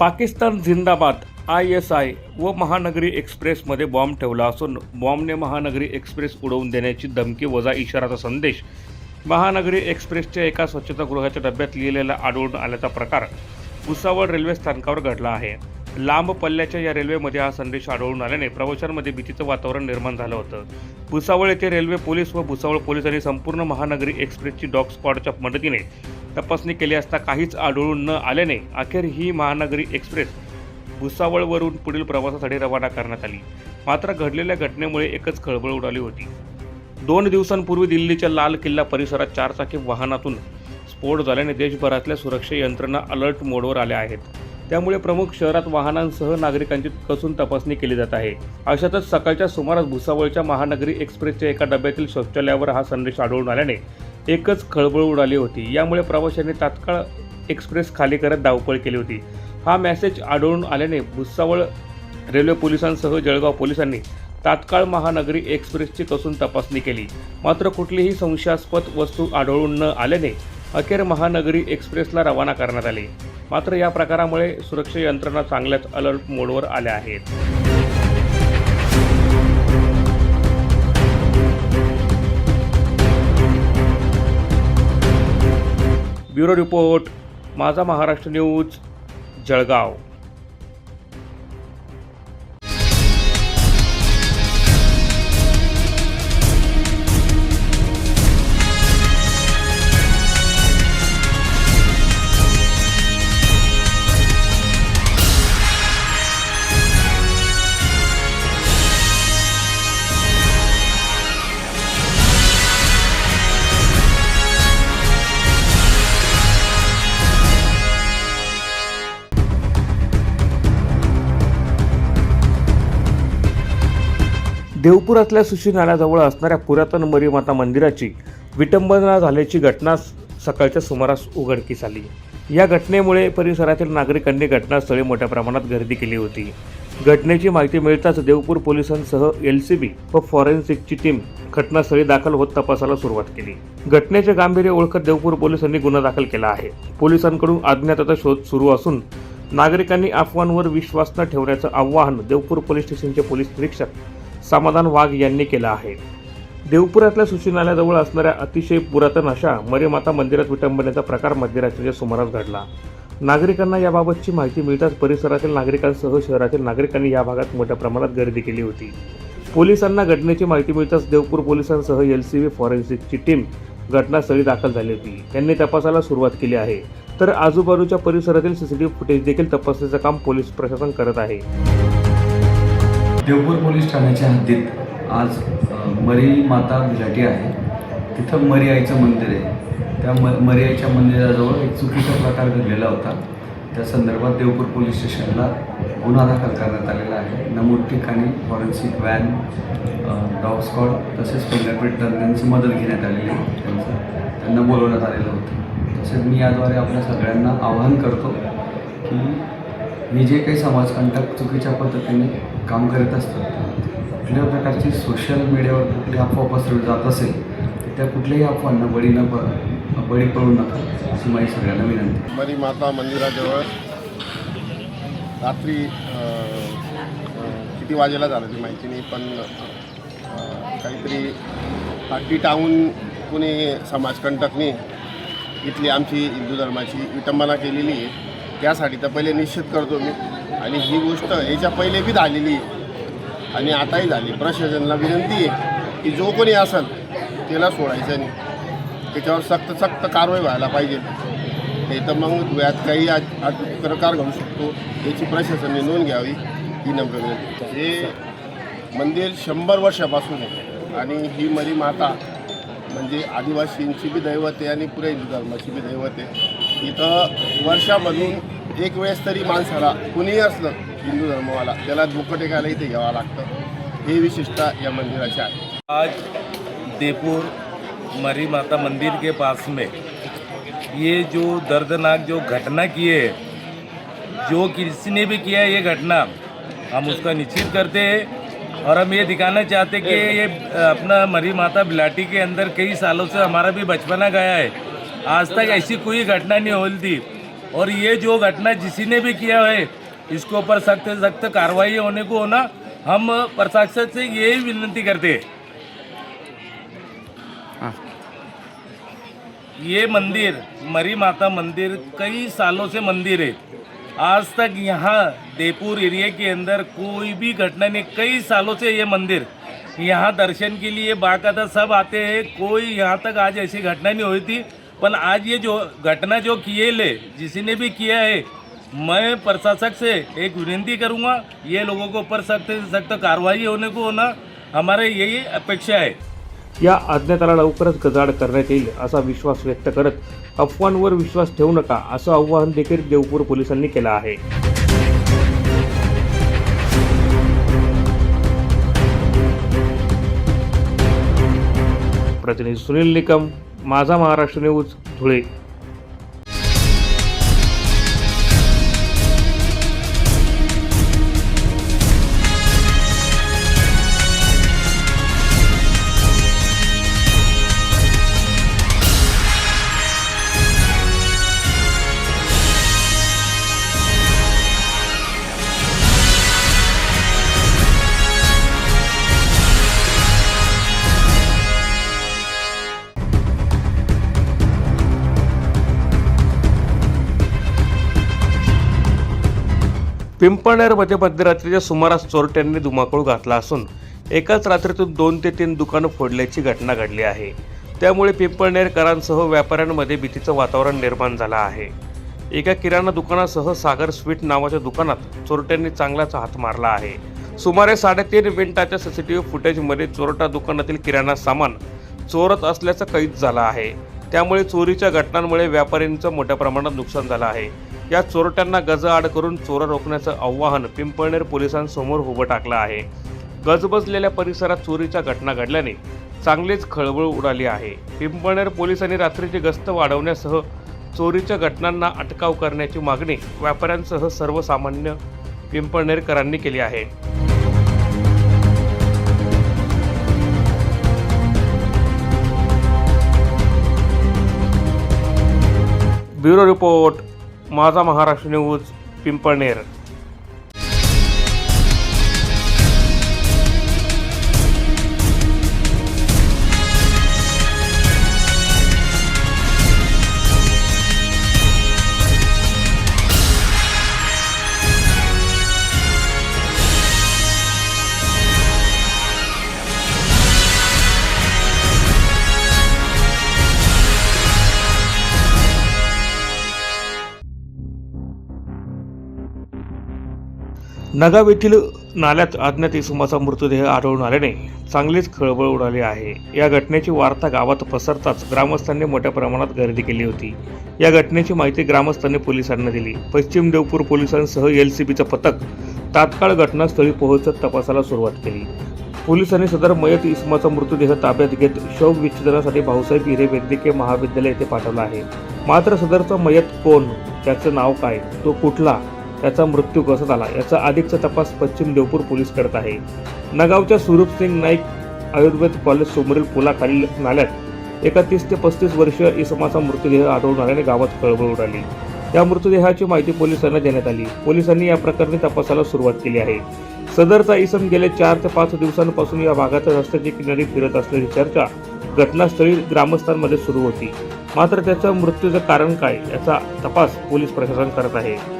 पाकिस्तान झिंदाबाद I S I व Mahanagari एक्सप्रेसमध्ये bomb ठेवला असून बॉम्बने महानगरी एक्सप्रेस उडवून देण्याची धमकी वजा इशाराचा संदेश. महानगरी एक्सप्रेसच्या एका स्वच्छतागृहाच्या डब्यात लिहिलेला आढळून आल्याचा प्रकार भुसावळ रेल्वे स्थानकावर घडला आहे. लांब पल्ल्याच्या या रेल्वेमध्ये हा संदेश आढळून आल्याने प्रवाशांमध्ये भीतीचं वातावरण निर्माण झालं होतं. भुसावळ येथे रेल्वे पोलीस व भुसावळ पोलिसांनी संपूर्ण महानगरी एक्सप्रेसची डॉग स्क्वॉडच्या मदतीने तपासणी केली असता काहीच आढळून न आल्याने अखेर ही महानगरी एक्सप्रेस भुसावळवरून पुढील प्रवासासाठी रवाना करण्यात आली. मात्र घडलेल्या घटनेमुळे एकच खळबळ उडाली होती. दोन दिवसांपूर्वी दिल्लीच्या लाल किल्ला परिसरात चारचाकी वाहनातून स्फोट झाल्याने देशभरातल्या सुरक्षा यंत्रणा अलर्ट मोडवर आल्या आहेत. त्यामुळे प्रमुख शहरात वाहनांसह नागरिकांची कसून तपासणी केली जात आहे. अशातच सकाळच्या सुमारास भुसावळच्या महानगरी एक्सप्रेसच्या एका डब्यातील शौचालयावर हा संदेश आढळून आल्याने एकच खळबळ उडाली होती. यामुळे प्रवाशांनी तात्काळ एक्सप्रेस खाली करत धावपळ केली होती. हा मेसेज आढळून आल्याने भुसावळ रेल्वे पोलिसांसह जळगाव पोलिसांनी तात्काळ महानगरी एक्सप्रेसची कसून तपासणी केली. मात्र कुठलीही संशयास्पद वस्तू आढळून न आल्याने अखेर महानगरी एक्सप्रेसला रवाना करण्यात आले. मात्र या प्रकारामुळे सुरक्षा यंत्रणा चांगल्याच अलर्ट मोडवर आल्या आहेत. ब्युरो रिपोर्ट माझा महाराष्ट्र न्यूज जळगाव. देवपुरातल्या सुशी नाल्याजवळ असणाऱ्या पुरातन मरीमाता मंदिराची विटंबना झाल्याची घटना सकाळच्या सुमारास उघडकीस आली. या घटनेमुळे परिसरातील नागरिकांनी घटनास्थळी मोठ्या प्रमाणात गर्दी केली होती. घटनेची माहिती मिळताच देवपूर पोलिसांसह एल सी बी व फॉरेन्सिकची टीम घटनास्थळी दाखल होत तपासाला सुरुवात केली. घटनेचे गांभीर्य ओळखत देवपूर पोलिसांनी गुन्हा दाखल केला आहे. पोलिसांकडून अज्ञाताचा शोध सुरू असून नागरिकांनी अफवांवर विश्वास न ठेवण्याचं आवाहन देवपूर पोलीस स्टेशनचे पोलीस निरीक्षक समाधान वाघ यांनी केला आहे. देवपुरातल्या सुशिनाल्याजवळ असणाऱ्या अतिशय पुरातन अशा मरेमाता मंदिरात विटंबनेचा प्रकार मध्यरात्रीच्या सुमारास घडला. नागरिकांना याबाबतची माहिती मिळताच परिसरातील नागरिकांसह शहरातील नागरिकांनी या भागात मोठ्या प्रमाणात गर्दी केली होती. पोलिसांना घटनेची माहिती मिळताच देवपूर पोलिसांसह एल सी बी फॉरेन्सिकची टीम घटनास्थळी दाखल झाली होती. त्यांनी तपासाला सुरुवात केली आहे. तर आजूबाजूच्या परिसरातील सीसीटीव्ही फुटेज देखील तपासण्याचं काम पोलीस प्रशासन करत आहे. देवपूर पोलीस ठाण्याच्या हद्दीत आज मरी माता बिलाटी आहे. तिथं मरियाईचं मंदिर आहे. त्या म मरी आईच्या मंदिराजवळ एक चुकीचा प्रकार घडलेला होता. त्या संदर्भात देवपूर पोलीस स्टेशनला गुन्हा दाखल करण्यात आलेला आहे. नमूद ठिकाणी फॉरेन्सिक व्हॅन डॉग स्कॉड तसेच फिंगरप्रिंट तज्ञांची मदत घेण्यात आलेली आहे. त्यांचं त्यांना बोलवण्यात आलेलं होतं. तसेच मी याद्वारे आपल्या सगळ्यांना आवाहन करतो की मी जे काही समाजकंटक चुकीच्या पद्धतीने काम करत असतात. कुठल्या प्रकारची सोशल मीडियावर कुठली अफवा पसरवली जात असेल तर त्या कुठल्याही अफवांना बळी न प बळी पडू नका अशी माझी सगळ्यांना विनंती मरी माता मंदिराजवळ रात्री किती वाजेला झालं ती माहिती नाही पण काहीतरी पाटी टाऊन कुणी समाजकंटकनी इथली आमची हिंदू धर्माची विटंबना केलेली आहे. त्यासाठी तर पहिले निश्चित करतो मी. आणि ही गोष्ट याच्या पहिले बी झालेली आहे. आणि आताही झाली. प्रशासनाला विनंती आहे की जो कोणी असेल त्याला सोडायचं नाही. त्याच्यावर सक्त सक्त कारवाई व्हायला पाहिजे. हे तर मग व्यात काही आज आज प्रकार घडू शकतो याची प्रशासनाने नोंद घ्यावी ही नम्र विनंती. हे मंदिर शंभर वर्षापासून आहे. आणि ही मरी माता म्हणजे आदिवासींची बी दैवत आहे आणि पुरे हिंदू धर्माची बी दैवत आहे. इथं वर्षामधून एक वेळेस तरी माणसाला कुणीही असलं हिंदू धर्मवाला त्याला धोकं इथे घ्यावं लागतं. हे विशेषता या मंदिराची आहे. आज देपुर मरी माता मंदिर के पास में ये जो दर्दनाक जो घटना की है जो किसी ने भी किया है ये घटना हम उसका निश्चित करते हैं। और हम ये दिखाना चाहते कि ये अपना मरी माता बिलाटी के अंदर कई सालों से हमारा भी बचपना गया है। आज तक ऐसी कोई घटना नहीं होल थी। और ये जो घटना किसी ने भी किया है इसके ऊपर सख्त से सख्त कार्रवाई होने को होना हम प्रशासन से यही विनती करते हैं। ये मंदिर मरी माता मंदिर कई सालों से मंदिर है। आज तक यहाँ देपुर एरिया के अंदर कोई भी घटना नहीं कई सालों से ये मंदिर। यहाँ दर्शन के लिए बाकायदा सब आते हैं कोई यहाँ तक आज ऐसी घटना नहीं हुई थी। पर आज ये जो घटना जो किए ले जिसने भी किया है मैं प्रशासक से एक विनती करूँगा ये लोगों को ऊपर सख्त से सख्त कार्रवाई होने को होना हमारे यही अपेक्षा है। या अज्ञाताला लवकरच गजाड करण्यात येईल असा विश्वास व्यक्त करत अफवांवर विश्वास ठेवू नका असं आव्हान देखील देवपूर पोलिसांनी केलं आहे. प्रतिनिधी सुनील निकम माझा महाराष्ट्र न्यूज धुळे. पिंपळनेरमध्ये मध्यरात्रीच्या सुमारास चोरट्यांनी धुमाकूळ घातला असून एकाच रात्रीतून दोन ते तीन दुकानं फोडल्याची घटना घडली आहे. त्यामुळे पिंपळनेरकरांसह व्यापाऱ्यांमध्ये भीतीचं वातावरण निर्माण झालं आहे. एका किराणा दुकानासह सागर स्वीट नावाच्या दुकानात चोरट्यांनी चांगलाच हात मारला आहे. सुमारे साडेतीन मिनिटाच्या ससी टी व्ही फुटेजमध्ये चोरटा दुकानातील किराणा सामान चोरत असल्याचं कैद झालं आहे. त्यामुळे चोरीच्या घटनांमुळे व्यापाऱ्यांचं मोठ्या प्रमाणात नुकसान झालं आहे. या चोरट्यांना गजआड करून चोर रोखण्याचं आव्हान पिंपळनेर पोलिसांसमोर उभं टाकलं आहे. गजबजलेल्या परिसरात चोरीच्या घटना घडल्याने चांगलीच खळबळ उडाली आहे. पिंपळनेर पोलिसांनी रात्रीची गस्त वाढवण्यासह चोरीच्या घटनांना अटकाव करण्याची मागणी व्यापाऱ्यांसह सर्वसामान्य पिंपळनेरकरांनी केली आहे. ब्युरो रिपोर्ट माझा महाराष्ट्र न्यूज पिंपळनेर. नगाव येथील नाल्यात अज्ञात इसुमाचा मृतदेह आढळून आल्याने चांगलीच खळबळ उडाली आहे. या घटनेची वार्ता गावात पसरताच ग्रामस्थांनी मोठ्या प्रमाणात गर्दी केली होती. या घटनेची माहिती ग्रामस्थांनी पोलिसांना दिली. पश्चिम देवपूर पोलिसांसह एल सी बीचं पथक तात्काळ घटनास्थळी पोहोचत तपासाला सुरुवात केली. पोलिसांनी सदर मयत इसमाचा मृतदेह ताब्यात घेत शव विच्छेदनासाठी भाऊसाहेब हिरे वैद्यकीय महाविद्यालय येथे पाठवला आहे. मात्र सदरचा मयत कोण? त्याचं नाव काय? तो कुठला? त्याचा मृत्यू कसा झाला? याचा अधिकचा तपास पश्चिम देवपूर पोलीस करत आहे. नगावच्या स्वरूप सिंग नाईक आयुर्वेद कॉलेज समोरील पुलाखालील नाल्यात एका तीस ते पस्तीस वर्षीय इसमाचा मृतदेह आढळून आल्याने गावात कळबळ उडाली. या मृतदेहाची माहिती पोलिसांना देण्यात आली. पोलिसांनी या प्रकरणी तपासाला सुरुवात केली आहे. सदरचा इसम गेले चार ते पाच दिवसांपासून या भागात रस्त्याची किनारी फिरत असल्याची चर्चा घटनास्थळी ग्रामस्थांमध्ये सुरू होती. मात्र त्याच्या मृत्यूचं कारण काय याचा तपास पोलीस प्रशासन करत आहे.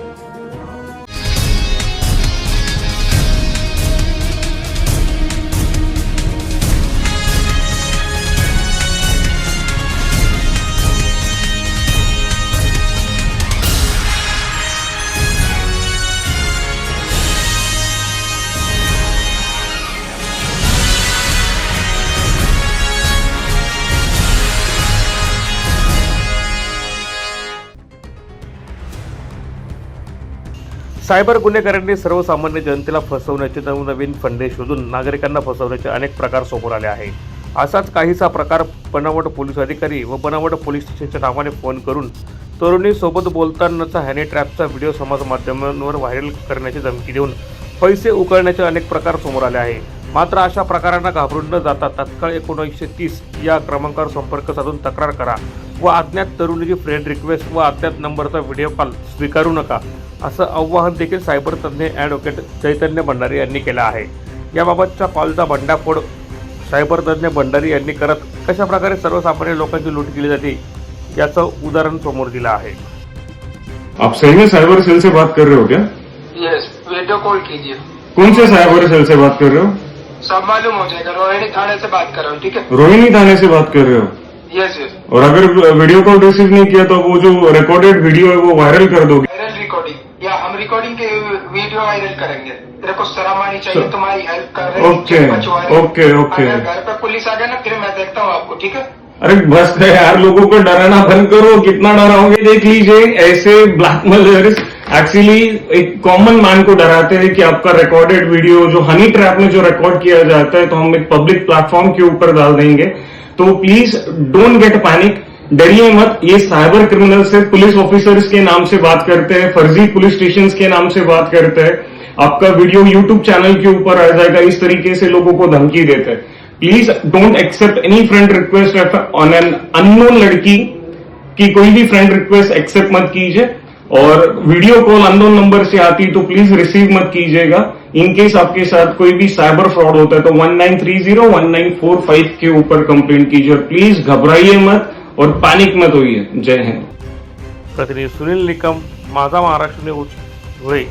सायबर गुन्हेगारांनी सर्वसामान्य जनतेला फसवण्याचे नवनवीन फंडे शोधून नागरिकांना फसवण्याचे अनेक प्रकार समोर आले आहे असाच काहीसा प्रकार बनावट पोलीस अधिकारी व बनावट पोलीस स्टेशनच्या नावाने फोन करून तरुणीसोबत बोलतानाचा हॅनी ट्रॅपचा व्हिडिओ समाज माध्यमांवर व्हायरल करण्याची धमकी देऊन पैसे उकळण्याचे अनेक प्रकार समोर आले आहे मात्र अशा प्रकारांना घाबरून न जाता तत्काळ एकोणीसशे तीस या क्रमांकावर संपर्क साधून तक्रार करा. व अज्ञात तरुणीची फ्रेंड रिक्वेस्ट व अज्ञात नंबरचा व्हिडिओ कॉल स्वीकारू नका असं आव्हान देखील सायबर तज्ज्ञ ॲडव्होकेट चैतन्य भंडारी यांनी केलं आहे. याबाबतच्या कॉलचा भंडाफोड सायबर तज्ज्ञ भंडारी यांनी करत कशा प्रकारे सर्वसामान्य लोकांची लूट केली जाते याचं उदाहरण समोर दिलं आहे. आप सही में साइबर सेल से बात कर रहे हो क्या? यस वीडियो कॉल कीजिए। कौन से साइबर सेल से बात कर रहे हो? सब मालूम हो जाएगा रोहिणी थाने से बात कर रहा हूँ ठीक है? रोहिणी थाने से बात कर रहे हो। यस यस और अगर वीडियो कॉल रिसीव नहीं किया तो वो जो रिकॉर्डेड वीडियो है वो वायरल कर दोगे? वायरल रिकॉर्डिंग या हम रिकॉर्डिंग के वीडियो वायरल करेंगे। तेरे को शर्म आनी चाहिए तुम्हारी हेल्प कर रहे ओके। Okay, okay. घर पे पुलिस आ गया ना फिर मैं देखता हूँ आपको ठीक है? अरे बस यार लोगों को डराना बंद करो। कितना डराओगे देख लीजिए। ऐसे ब्लैक ब्लैकमेलर्स एक्चुअली एक कॉमन मैन को डराते हैं कि आपका रिकॉर्डेड वीडियो जो हनी ट्रैप में जो रिकॉर्ड किया जाता है तो हम एक पब्लिक प्लेटफॉर्म के ऊपर डाल देंगे। तो प्लीज़ डोंट गेट पैनिक डरिए मत. ये साइबर क्रिमिनल से पुलिस ऑफिसर्स के नाम से बात करते हैं. फर्जी पुलिस स्टेशन के नाम से बात करते हैं. आपका वीडियो यूट्यूब चैनल के ऊपर आ जाएगा. इस तरीके से लोगों को धमकी देते हैं. Please don't accept any friend request on an unknown लड़की की कोई भी फ्रेंड रिक्वेस्ट एक्सेप्ट मत कीजिए. और वीडियो कॉल अननोन नंबर से आती तो प्लीज़ रिसीव मत कीजिएगा. इन केस आपके साथ कोई भी साइबर फ्रॉड होता है तो 1930 1945 के ऊपर कंप्लेंट कीजिए और प्लीज़ घबराइए मत और पैनिक मत होइए। जय हिंद। प्रतिनिधि सुनील निकम, माझा महाराष्ट्र न्यूज़ धुळे।